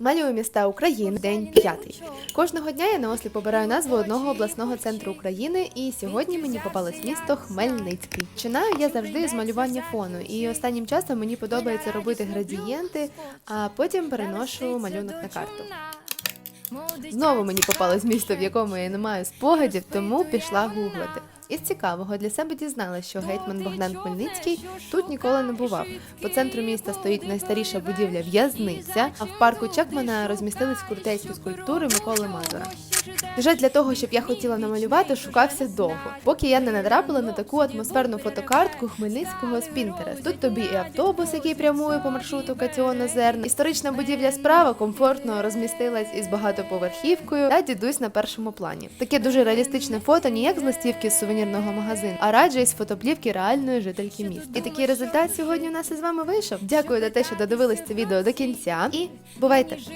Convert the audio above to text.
Малюю міста України, день п'ятий. Кожного дня я наосліп обираю назву одного обласного центру України, і сьогодні мені попалось місто Хмельницький. Починаю я завжди з малювання фону, і останнім часом мені подобається робити градієнти, а потім переношу малюнок на карту. Знову мені попалось місто, в якому я не маю спогадів, тому пішла гуглити. Із цікавого для себе дізналася, що гетьман Богдан Хмельницький тут ніколи не бував. По центру міста стоїть найстаріша будівля в'язниця, а в парку Чекмана розмістились куртейські скульптури Миколи Мазура. Сюжет для того, щоб я хотіла намалювати, шукався довго, поки я не натрапила на таку атмосферну фотокартку Хмельницького з Pinterest. Тут тобі і автобус, який прямує по маршруту Катіон Озерна, історична будівля справа комфортно розмістилась із багатоповерхівкою та дідусь на першому плані. Таке дуже реалістичне фото, не як з листівки з сувенірного магазину, а радше із фотоплівки реальної жительки міста. І такий результат сьогодні у нас із вами вийшов. Дякую за те, що додивились це відео до кінця. І бувайте!